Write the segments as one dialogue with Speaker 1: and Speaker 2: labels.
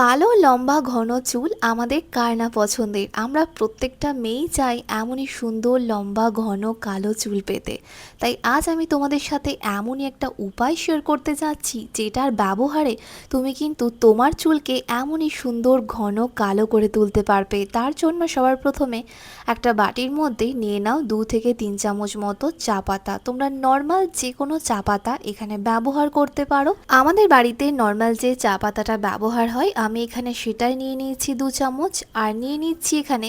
Speaker 1: কালো, লম্বা, ঘন চুল আমাদের কার না পছন্দের? আমরা প্রত্যেকটা মেয়েই চাই এমনই সুন্দর, লম্বা, ঘন, কালো চুল পেতে। তাই আজ আমি তোমাদের সাথে এমনই একটা উপায় শেয়ার করতে যাচ্ছি, যেটার ব্যবহারে তুমি কিন্তু তোমার চুলকে এমনই সুন্দর, ঘন, কালো করে তুলতে পারবে। তার জন্য সবার প্রথমে একটা বাটির মধ্যে নিয়ে নাও দু থেকে তিন চামচ মতো চা পাতা। তোমরা নর্মাল যে কোনো চা পাতা এখানে ব্যবহার করতে পারো। আমাদের বাড়িতে নর্মাল যে চা পাতাটা ব্যবহার হয় আমি এখানে সেটাই নিয়ে নিয়েছি দু চামচ, আর নিয়ে নিচ্ছি এখানে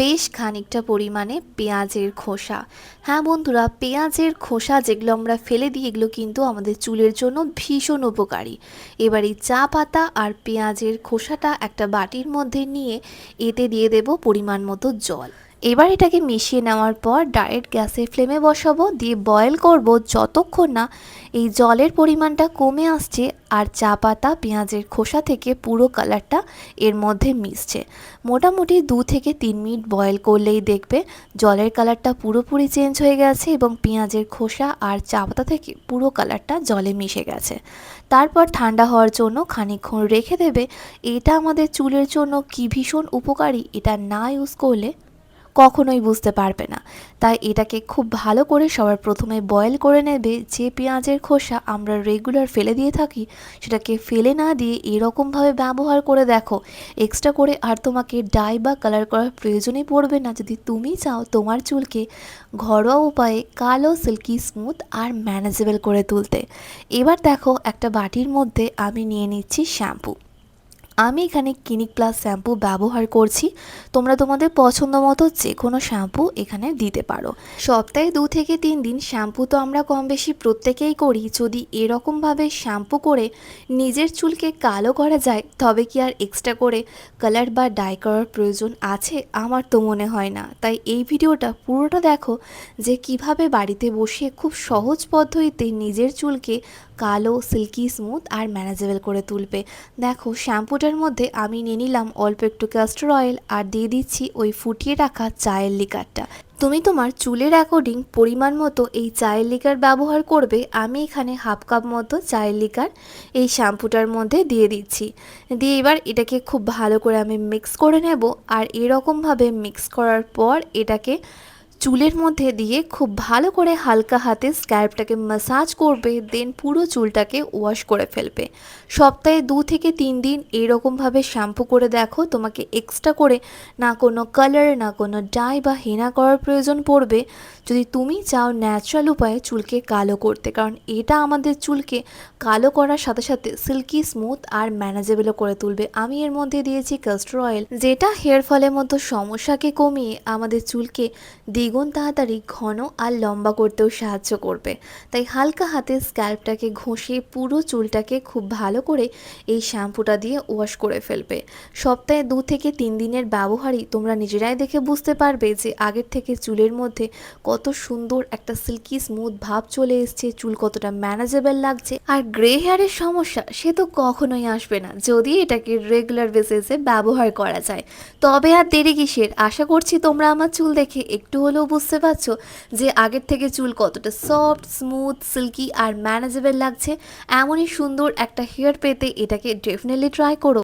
Speaker 1: বেশ খানিকটা পরিমাণে পেঁয়াজের খোসা। হ্যাঁ বন্ধুরা, পেঁয়াজের খোসা যেগুলো আমরা ফেলে দিই, এগুলো কিন্তু আমাদের চুলের জন্য ভীষণ উপকারী। এবার এই চা পাতা আর পেঁয়াজের খোসাটা একটা বাটির মধ্যে নিয়ে এতে দিয়ে দেব পরিমাণ মতো জল। এবার এটাকে মিশিয়ে নেওয়ার পর ডাইরেক্ট গ্যাসের ফ্লেমে বসাবো, দিয়ে বয়েল করব যতক্ষণ না এই জলের পরিমাণটা কমে আসছে আর চা পাতা, পেঁয়াজের খোসা থেকে পুরো কালারটা এর মধ্যে মিশছে। মোটামুটি দু থেকে তিন মিনিট বয়েল করলেই দেখবে জলের কালারটা পুরোপুরি চেঞ্জ হয়ে গেছে এবং পেঁয়াজের খোসা আর চা পাতা থেকে পুরো কালারটা জলে মিশে গেছে। তারপর ঠান্ডা হওয়ার জন্য খানিকক্ষণ রেখে দেবে। এটা আমাদের চুলের জন্য কি ভীষণ উপকারী, এটা না ইউজ করলে কখনোই বুঝতে পারবে না। তাই এটাকে খুব ভালো করে সবার প্রথমে বয়েল করে নেবে। যে পেঁয়াজের খোসা আমরা রেগুলার ফেলে দিয়ে থাকি, সেটাকে ফেলে না দিয়ে এরকমভাবে ব্যবহার করে দেখো। এক্সট্রা করে আর তোমাকে ডাই বা কালার করার প্রয়োজনই পড়বে না। যদি তুমি চাও তোমার চুলকে ঘরোয়া উপায়ে কালো সিল্কি স্মুথ আর ম্যানেজেবল করে তুলতে। এবার দেখো একটা বাটির মধ্যে আমি নিয়ে নিচ্ছি শ্যাম্পু আমি এখানে ক্লিনিক প্লাস শ্যাম্পু ব্যবহার করছি। তোমরা তোমাদের পছন্দ মতো যে কোনো শ্যাম্পু এখানে দিতে পারো। সপ্তাহে দু থেকে তিন দিন শ্যাম্পু তো আমরা কম বেশি প্রত্যেকেই করি। যদি এরকমভাবে শ্যাম্পু করে নিজের চুলকে কালো করা যায়, তবে কি আর এক্সট্রা করে কালার বা ডাই করার প্রয়োজন আছে? আমার তো মনে হয় না। তাই এই ভিডিওটা পুরোটা দেখো যে কীভাবে বাড়িতে বসে খুব সহজ পদ্ধতিতে নিজের চুলকে কালো সিল্কি স্মুথ আর ম্যানেজেবল করে তুলবে। দেখো, শ্যাম্পুটার মধ্যে আমি নিয়ে নিলাম অল্প একটু ক্যাস্টর অয়েল আর দিয়ে দিচ্ছি ওই ফুটিয়ে রাখা চায়ের লিকারটা তুমি তোমার চুলের অ্যাকর্ডিং পরিমাণ মতো এই চায়ের লিকার ব্যবহার করবে, আমি এখানে হাফ কাপ মতো চায়ের লিকার এই শ্যাম্পুটার মধ্যে দিয়ে দিচ্ছি। দিয়ে এবার এটাকে খুব ভালো করে আমি মিক্স করে নেব আর এরকমভাবে মিক্স করার পর এটাকে চুলের মধ্যে দিয়ে খুব ভালো করে হালকা হাতে স্ক্যাল্পটাকে ম্যাসাজ করবে দেন পুরো চুলটাকে ওয়াশ করে ফেলবে। সপ্তাহে দু থেকে তিন দিন এইরকমভাবে শ্যাম্পু করে দেখো, তোমাকে এক্সট্রা করে না কোনো কালার না কোনো ডাই বা হেনা করার প্রয়োজন পড়বে। যদি তুমি চাও ন্যাচারাল উপায়ে চুলকে কালো করতে, কারণ এটা আমাদের চুলকে কালো করার সাথে সাথে সিল্কি স্মুথ আর ম্যানেজেবলও করে তুলবে। আমি এর মধ্যে দিয়েছি ক্যাস্টর অয়েল যেটা হেয়ার ফলের মতো সমস্যাকে কমিয়ে আমাদের চুলকে দ্বিগুণ তাড়াতাড়ি ঘন আর লম্বা করতেও সাহায্য করবে। তাই হালকা হাতে স্ক্যাল্পটাকে ঘষে পুরো চুলটাকে খুব ভালো করে এই শ্যাম্পুটা দিয়ে ওয়াশ করে ফেলবে। সপ্তাহে দু থেকে তিন দিনের ব্যবহারই তোমরা নিজেরাই দেখে বুঝতে পারবে যে আগের থেকে চুলের মধ্যে কত সুন্দর একটা সিল্কি স্মুথ ভাব চলে এসছে, চুল কতটা ম্যানেজেবল লাগছে। আর গ্রে হেয়ারের সমস্যা সে তো কখনোই আসবে না যদি এটাকে রেগুলার বেসিসে ব্যবহার করা যায়। তবে আর দেরি কিসের? আশা করছি তোমরা আমার চুল দেখে একটু হলেও বুঝতে পারছ যে আগের থেকে চুল কতটা সফট স্মুথ সিল্কি আর ম্যানেজেবল লাগছে। এমনই সুন্দর একটা হেয়ার পেতে এটাকে ডেফিনেটলি ট্রাই করো।